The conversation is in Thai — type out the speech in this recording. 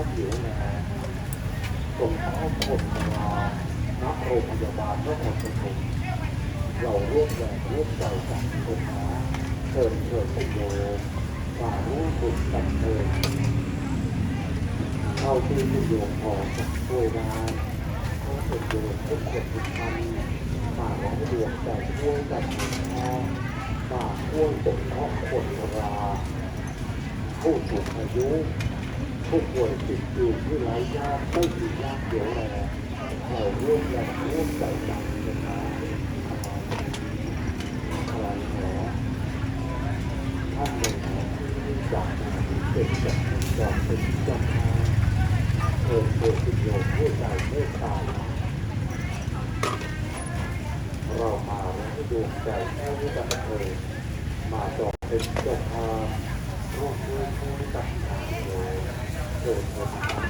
าผิวนะฮะส่งข้อคนมาณโรงพยาบาลพระนครปฐมเราร่วมแรงร่วมใจกันคนนะเชิญเชิญไปโยมมาร่วมบุญกันเถิดเข้าที่คุณโยมพอจะช่วยได้ถ้าเป็นโยมทุกคนทุกท่านมาร้องดวงใจช่วยกันหนุนพ่อมาช่วยปกป้อคนชราผู้สูงอายุ ผู้ป่วยติดเตียงที่ไร้ญาติไม่มีญาเดียวแลเราร่วมแรงร่วมใจกันนะคะอะไรหนอท่านหนึ่งจากเป็นจากจากเป็นจำมาเออเปิดประโยชน์ผู้ใจเมตตาเรามาแล้วดวงใจแค่นี้กันเถิดมาจองเป็นเจ้าภาพร่วม ด้